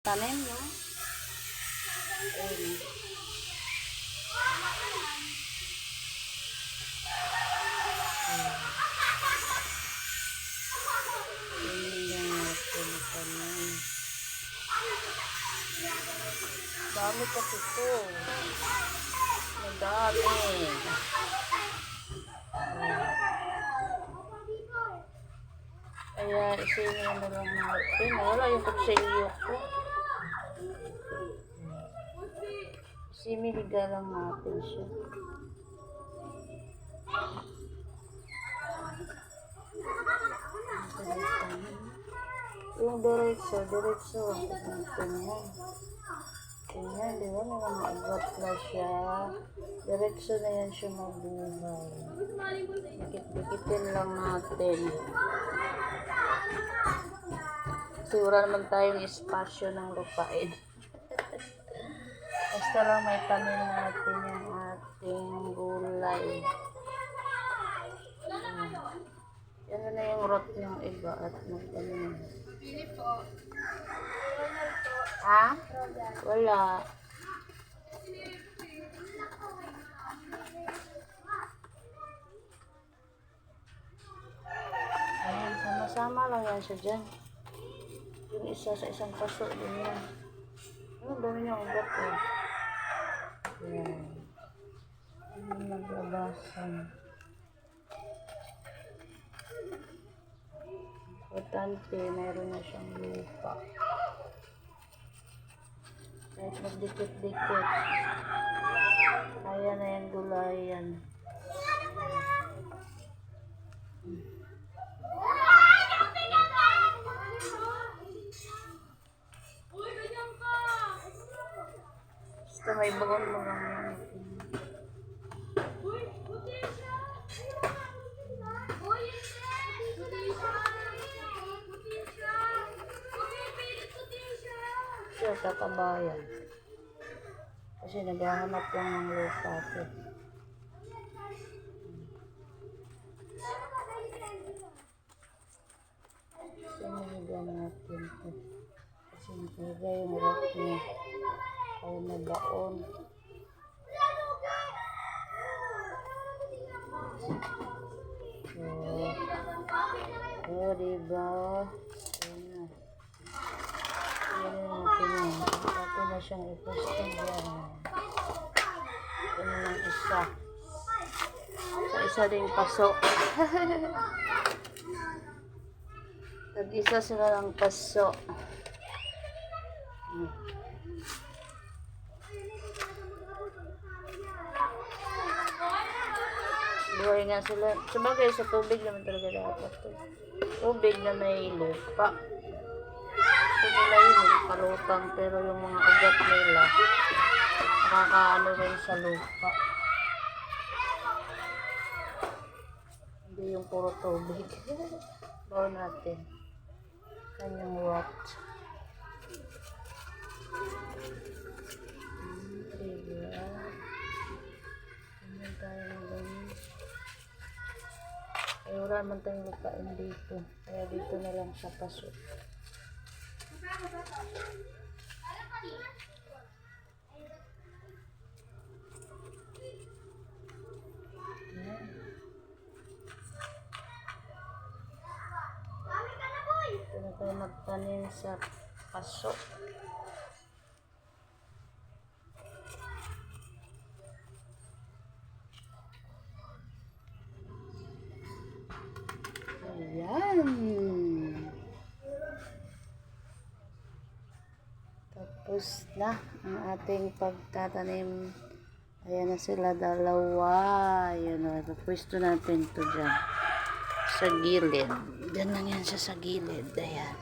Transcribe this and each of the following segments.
Tanim, no? Ayun. Yung. Dami kasi ito. Madami. Kaya isinin na lang natin. Wala yung kutsilyo ko. Similiga lang natin siya. Yung diretso, diretso. Ganyan. Ganyan, di ba? May mga ugat na siya. Diretso na yan siya mabuhay. Dikit-dikitin lang natin. Wala naman tayong espasyo ng lupain. Basta lang may tanim natin yung ating gulay. Ayan. Yan na yung rot ng iba at magtanim. Ha? Wala. Ayan, sama-sama lang yan siya dyan. Yung isa sa isang paso din yan. Ano, dami niyang ugat eh. Yung naglabasan. Importante, meron na siyang lupa. Kahit magdikit-dikit. Kaya na yan gulayan. Basta may baon yan. Siya sa kabayan. Kasi naghahanap lang ng lupa ko. Sinigyan natin ito. Kasi nagigay yung rock niya. Ay nabaon. So, oh, diba? Ayan na. Ayan na natin yan. Pati na siyang iposto dyan. Ito na isa. Sa isa ding paso. Tag-isa sila ng paso. Hmm. Buhay nga sila. Sabagay sa tubig naman talaga dapat. Tubig na may lupa. Ito nila yun, yung palutang. Pero yung mga ugat nila, nakakaano rin sa lupa. Hindi yung puro tubig. Bawa natin. Kanyang rot. Wala naman tayong lupain dito. Kaya dito na lang sa paso. Ayan. Dito na tayo magtanim sa paso. Ayan. Tapos na ang ating pagtatanim. Ayan na sila dalawa. Ayan na. Pwesto natin to dyan. Sa gilid. Dyan lang yan siya sa gilid. Ayan.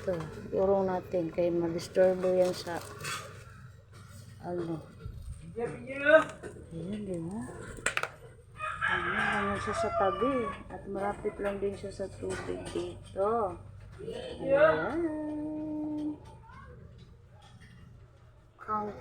Ito. Urong natin. Kaya ma-disturbo yan sa ano. Ayan, di ba? Ayan, naman siya sa tabi. At malapit lang din siya sa tubig dito. Ayan. Kanka.